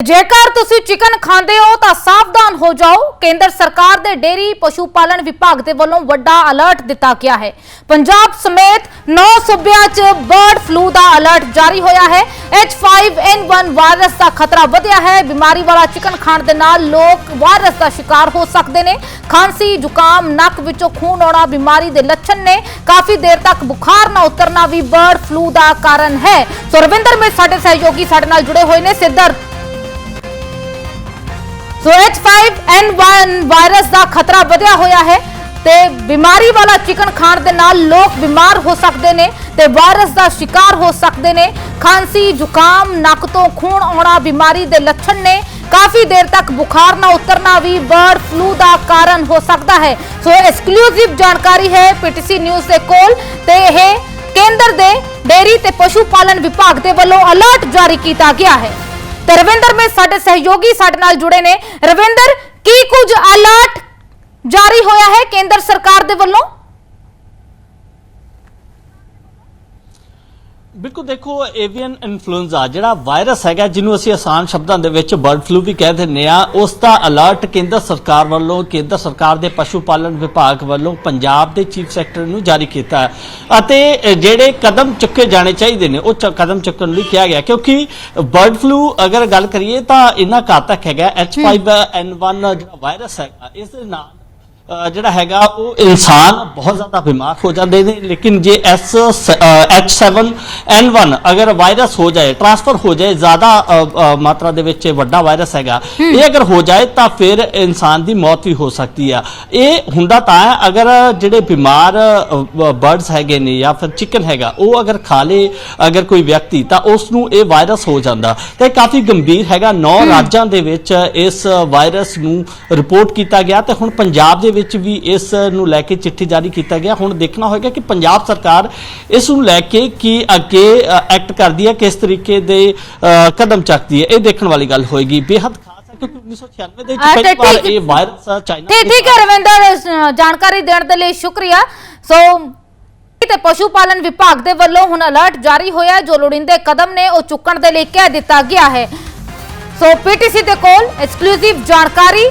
ਜੇਕਰ ਤੁਸੀਂ ਚਿਕਨ ਖਾਂਦੇ ਹੋ ਤਾਂ ਸਾਵਧਾਨ ਹੋ ਜਾਓ। ਕੇਂਦਰ ਸਰਕਾਰ ਦੇ ਡੇਰੀ ਪਸ਼ੂ ਪਾਲਣ ਵਿਭਾਗ ਦੇ ਵੱਲੋਂ ਵੱਡਾ ਅਲਰਟ ਦਿੱਤਾ ਗਿਆ ਹੈ। ਪੰਜਾਬ ਸਮੇਤ 9 ਸੂਬਿਆਂ 'ਚ ਬਰਡ ਫਲੂ ਦਾ ਅਲਰਟ ਜਾਰੀ ਹੋਇਆ ਹੈ। H5N1 ਵਾਇਰਸ ਦਾ ਖਤਰਾ ਵਧਿਆ ਹੈ। ਬਿਮਾਰੀ ਵਾਲਾ ਚਿਕਨ ਖਾਣ ਦੇ ਨਾਲ ਲੋਕ ਵਾਇਰਸ ਦਾ ਸ਼ਿਕਾਰ ਹੋ ਸਕਦੇ ਨੇ। ਖਾਂਸੀ, ਜ਼ੁਕਾਮ, ਨੱਕ ਵਿੱਚੋਂ ਖੂਨ ਆਉਣਾ ਬਿਮਾਰੀ ਦੇ ਲੱਛਣ ਨੇ। ਕਾਫੀ ਦੇਰ ਤੱਕ ਬੁਖਾਰ ਨਾ ਉਤਰਨਾ ਵੀ ਬਰਡ ਫਲੂ ਦਾ ਕਾਰਨ ਹੈ। ਸੋ ਰਵਿੰਦਰ ਮੇ ਸਾਡੇ ਸਹਿਯੋਗੀ ਸਾਡੇ ਨਾਲ ਜੁੜੇ ਹੋਏ ਨੇ। ਸਿੱਧਰ ਸੋ H5N1 ਵਾਇਰਸ ਦਾ ਖਤਰਾ ਵਧਿਆ ਹੋਇਆ ਹੈ ਤੇ ਬਿਮਾਰੀ ਵਾਲਾ ਚਿਕਨ ਖਾਣ ਦੇ ਨਾਲ ਲੋਕ ਬਿਮਾਰ ਹੋ ਸਕਦੇ ਨੇ ਤੇ ਵਾਇਰਸ ਦਾ ਸ਼ਿਕਾਰ ਹੋ ਸਕਦੇ ਨੇ। ਖਾਂਸੀ, ਜ਼ੁਕਾਮ, ਨੱਕ ਤੋਂ ਖੂਨ ਆਉਣਾ ਬਿਮਾਰੀ ਦੇ ਲੱਛਣ ਨੇ। ਕਾਫੀ ਦੇਰ ਤੱਕ ਬੁਖਾਰ ਨਾ ਉਤਰਨਾ ਵੀ ਬਰਡ ਫਲੂ ਦਾ ਕਾਰਨ ਹੋ ਸਕਦਾ ਹੈ। ਸੋ ਐਕਸਕਲੂਸਿਵ ਜਾਣਕਾਰੀ ਹੈ ਪੀਟੀਸੀ ਨਿਊਜ਼ ਦੇ ਕੋਲ ਤੇ ਇਹ ਕੇਂਦਰ ਦੇ ਡੇਰੀ ਤੇ ਪਸ਼ੂ ਪਾਲਣ ਵਿਭਾਗ ਦੇ ਵੱਲੋਂ ਅਲਰਟ ਜਾਰੀ ਕੀਤਾ ਗਿਆ ਹੈ। ਤੇ ਰਵਿੰਦਰ ਮੇ ਸਾਡੇ ਸਹਿਯੋਗੀ ਸਾਡੇ ਨਾਲ ਜੁੜੇ ਨੇ। ਰਵਿੰਦਰ, ਕੀ ਕੁਝ ਅਲਰਟ ਜਾਰੀ ਹੋਇਆ ਹੈ ਕੇਂਦਰ ਸਰਕਾਰ ਦੇ ਵੱਲੋਂ? ਬਿਲਕੁਲ ਦੇਖੋ ਏਵੀਅਨ ਇਨਫਲੂਐਂਜ਼ਾ ਜਿਹੜਾ ਵਾਇਰਸ ਹੈਗਾ, ਜਿਹਨੂੰ ਅਸੀਂ ਆਸਾਨ ਸ਼ਬਦਾਂ ਦੇ ਵਿੱਚ ਬਰਡ ਫਲੂ ਵੀ ਕਹਿ ਦਿੰਦੇ ਆ ਉਸ ਦਾ ਅਲਰਟ ਕੇਂਦਰ ਸਰਕਾਰ ਵੱਲੋਂ, ਕੇਂਦਰ ਸਰਕਾਰ ਦੇ ਪਸ਼ੂ ਪਾਲਣ ਵਿਭਾਗ ਵੱਲੋਂ ਪੰਜਾਬ ਦੇ ਚੀਫ ਸੈਕਟਰੀ ਨੂੰ ਜਾਰੀ ਕੀਤਾ ਹੈ। ਅਤੇ ਜਿਹੜੇ ਕਦਮ ਚੁੱਕੇ ਜਾਣੇ ਚਾਹੀਦੇ ਨੇ, ਉਹ ਕਦਮ ਚੁੱਕਣ ਲਈ ਕਿਹਾ ਗਿਆ, ਕਿਉਂਕਿ ਬਰਡ ਫਲੂ ਅਗਰ ਗੱਲ ਕਰੀਏ ਤਾਂ ਇੰਨਾ ਘਾਤਕ ਹੈਗਾ H5N1 ਜਿਹੜਾ ਵਾਇਰਸ ਹੈਗਾ, ਇਸ ਦੇ ਨਾਲ ਜਿਹੜਾ ਹੈਗਾ ਉਹ ਇਨਸਾਨ ਬਹੁਤ ਜ਼ਿਆਦਾ ਬਿਮਾਰ ਹੋ ਜਾਂਦੇ ਨੇ ਲੇਕਿਨ ਜੇ ਐਸ H7N1 ਅਗਰ ਵਾਇਰਸ ਹੋ ਜਾਏ ਟ੍ਰਾਂਸਫਰ ਹੋ ਜਾਏ ਜ਼ਿਆਦਾ ਮਾਤਰਾ ਦੇ ਵਿੱਚ ਵੱਡਾ ਵਾਇਰਸ ਹੈਗਾ ਇਹ ਅਗਰ ਹੋ ਜਾਏ ਤਾਂ ਫਿਰ ਇਨਸਾਨ ਦੀ ਮੌਤ ਵੀ ਹੋ ਸਕਦੀ ਆ। ਇਹ ਹੁੰਦਾ ਤਾਂ ਹੈ ਅਗਰ ਜਿਹੜੇ ਬਿਮਾਰ ਬਰਡਸ ਹੈਗੇ ਨੇ ਜਾਂ ਫਿਰ ਚਿਕਨ ਹੈਗਾ ਉਹ ਅਗਰ ਖਾ ਲੇ ਅਗਰ ਕੋਈ ਵਿਅਕਤੀ ਤਾਂ ਉਸ ਨੂੰ ਇਹ ਵਾਇਰਸ ਹੋ ਜਾਂਦਾ। ਤੇ ਕਾਫੀ ਗੰਭੀਰ ਹੈਗਾ ਨੌ ਰਾਜਾਂ ਦੇ ਵਿੱਚ ਇਸ ਵਾਇਰਸ ਨੂੰ ਰਿਪੋਰਟ ਕੀਤਾ ਗਿਆ ਤੇ ਹੁਣ ਪੰਜਾਬ ਦੇ ਵਿੱਚ ਵੀ ਇਸ ਨੂੰ ਲੈ ਕੇ ਚਿੱਠੀ ਜਾਰੀ ਕੀਤਾ ਗਿਆ। ਹੁਣ ਦੇਖਣਾ ਹੋਏਗਾ ਕਿ ਪੰਜਾਬ ਸਰਕਾਰ ਇਸ ਨੂੰ ਲੈ ਕੇ ਕੀ ਅੱਗੇ ਐਕਟ ਕਰਦੀ ਹੈ ਕਿਸ ਤਰੀਕੇ ਦੇ ਕਦਮ ਚੱਕਦੀ ਹੈ। ਇਹ ਦੇਖਣ ਵਾਲੀ ਗੱਲ ਹੋਏਗੀ। ਹੈ ਕਿਉਂਕਿ 1996 ਦੇ ਵਿੱਚ ਪਹਿਲੀ ਵਾਰ ਇਹ ਵਾਇਰਸ ਚਾਈਨਾ ਠੀਕ ਹੈ ਰਵਿੰਦਰ ਜਾਣਕਾਰੀ ਦੇਣ ਦੇ ਲਈ ਸ਼ੁਕਰੀਆ। ਸੋ ਤੇ ਪਸ਼ੂ ਪਾਲਣ ਵਿਭਾਗ ਦੇ ਵੱਲੋਂ ਹੁਣ ਅਲਰਟ ਜਾਰੀ ਹੋਇਆ। ਜੋ ਲੋੜੀਂਦੇ ਕਦਮ ਨੇ ਉਹ ਚੁੱਕਣ ਦੇ ਲਈ ਕਹਿ ਦਿੱਤਾ ਗਿਆ ਹੈ। ਸੋ ਪੀਟੀਸੀ ਦੇ ਕੋਲ ਐਕਸਕਲੂਸਿਵ ਜਾਣਕਾਰੀ।